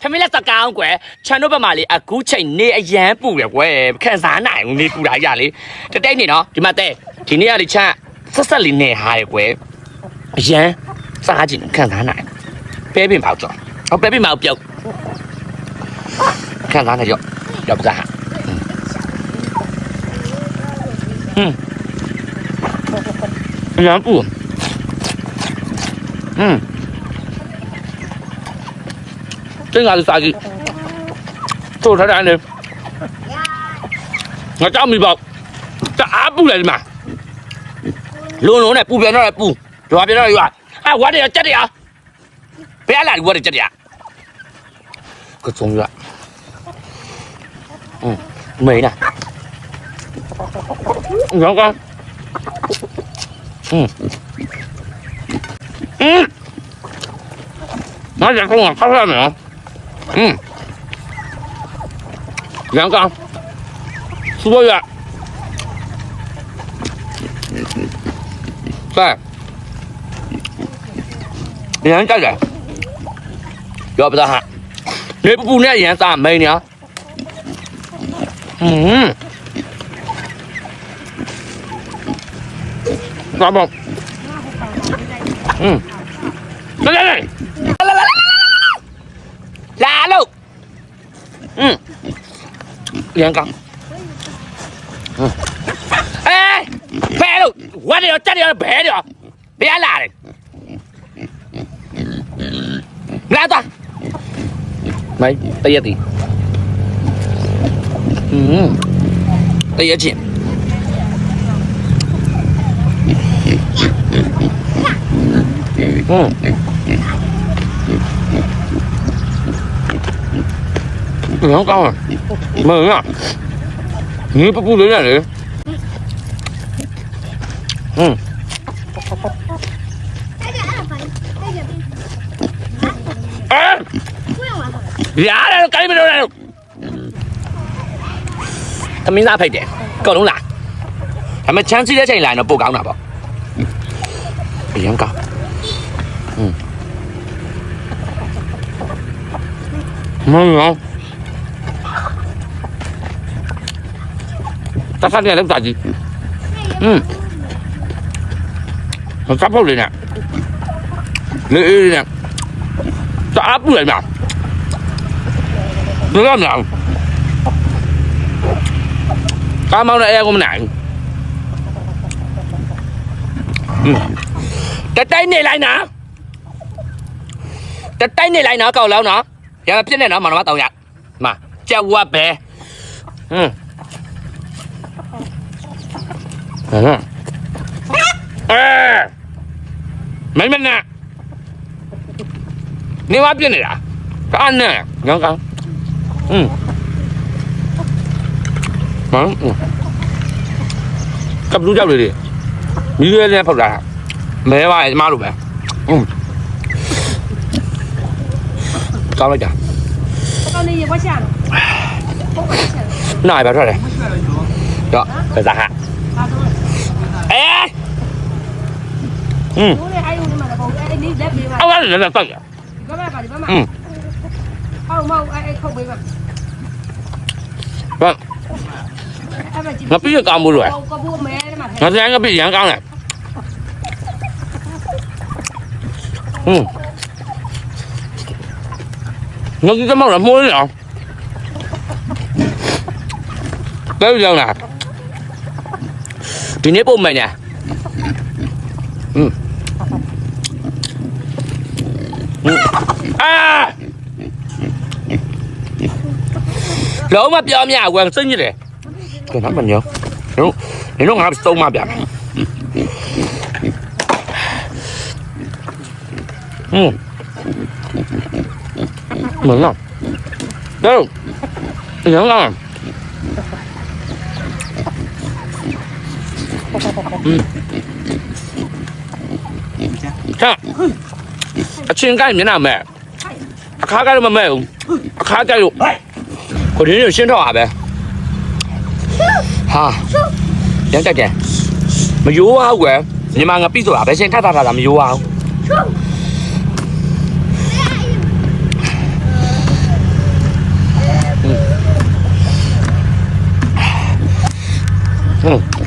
ထမင်းလက်စကောင်းကွယ်ခြံတို့ဘက်မှာလေအခုချိန်နေအရန်ပူတယ်ကွယ်ခံစားနိုင်ဘူးနေပူတာရလေတတိတ်နေနော်ဒီမှာတဲ့ဒီနေ့ကလေချမ်းဆက်ဆက်လေးနေဟာရယ်ကွယ်အရန်စားကြည့်ခံစားနိုင်ပဲပင်ပေါ့ကြောဟောပဲပင်ပေါ့ပြုတ်ခံစားနေကြောရောက်ပါစားဟွန်းအရန်ပူဟွန်း 생각하기까지 또 다른 안에 nó cháu mì bọc. Cho á bu này mà. Luôn nó này bu à, à, à? bé nó này bu rồi bé nó này à quá đi chết đi à? Bé lại quá đi chết đi à? Cái chung vậy ừ mì nè. Ngon con ừ. Ừ. Nó sẽ không còn khóc ra nữa 嗯，阳刚，苏博远，在，人在。这，要不得哈，你不不那颜色没呢？嗯，老板，嗯，来来来，来。ừ. Yên con. Ừ. ê bé đâu? Quá đi rồi, chết đi rồi bé đi rồi. Bé là này ra ta mấy tay gì ừ. Tay gì ừ. Nó con à mừng à như bắp bu đấy này ừ à giá đây cái bên đâu này thằng mình ra phải để cậu đúng là thằng mình chán xí đấy chạy lại nó bố cáo nào bảo bị không cao ừ mừng không 따뜻하게 냅다지 응 까불리네 내일이네 따뜻해 막 내가 막 까마운 애야 고면 안 cái ừ. ừ. tay này lại nè. Cái tay này lại nè cầu lâu nè. Giờ cái này nó mà nó bắt đầu nhặt mà, treo qua bè. Ừ. က်လောင်းနော်ရပြည့်နေနော်မောင်မတောင်းရမကြက်ဝတ်ပဲဟွန်း À. À. Mấy bên nè. Nếu áp trên này đã. Có ăn nè. Ngon không? Ừ. Đó. Ừ. Cấp rút dao đi đi. Như thế này phải ra. Mẹ bài ma luôn bé. เอ๊ะอืมเอาไว้แล้วตั้งอ่ะอืมเอามาไอ้เข้าไปแบบแบบငါပြည့်ကောင်ဘူးလို့ငါတန်းကပြည့်ရန်ကောင်းတယ်ဟွန်းငါဒီသမောက်ရမိုးရအောင်တဲပြောင်းလား Trinip ôm mày nè ừ. Ừ. À! 놈앞이야 그냥 쓴이래 잠깐만요 이놈 이놈 앞이 똥마비야 응 몰라 야 이놈아 ဟဲ့အချင်းကိုက်မျက်နှာမဲ့အခါကိုက်တော့မမဲ့ဘူးအခါကိုက်လို့ကိုရင်းကိုရှင်းတော့ပါပဲဟာရန်တက်တယ်မယိုးအောင်ကွယ်မြန်မာငါပြီးဆိုတာပဲရှင်ထထထတာမယိုးအောင်嗯。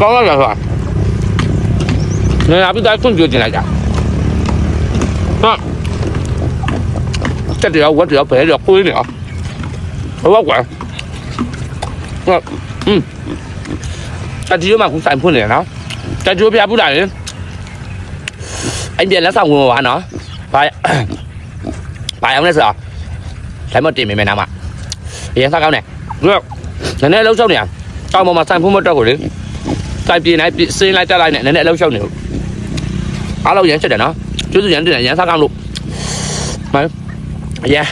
ကောင်းရရဆိုတာနေရာပြီးသားခွင့်ပြုတင်လိုက်တာဟာတက်တယ်ဝတ်တယ်ဘယ်တော့ကိုင်းနေအောင်ဟုတ်ကွာဟုတ်อืมတတိယမှာကူဆိုင်ဖွင့်နေနော်တတိယပြပူလာရင်အဲ့ဒီလက်ဆောင်ဝင်ပါနော်ဘာဘာအောင်လဲဆိုတော့ဆိုင်မတင်မိမယ်နားမှာအရင်စားကောင်းတယ်ဒီတော့နည်းနည်းလှုပ်ရှောက်နေအောင်တောင်ပေါ်မှာဆိုင်ဖွင့်မတော့ကိုလေ ဆိုင်ပြင်းလိုက်စင်းလိုက်တက်လိုက်နဲ့နည်းနည်းလှုပ်ရှောက်နေလို့အားလုံးရမ်းချက်တယ်နော်ကျွတ်စုရမ်းတင်တယ်ရမ်းစားကောင်းလို့မအရင်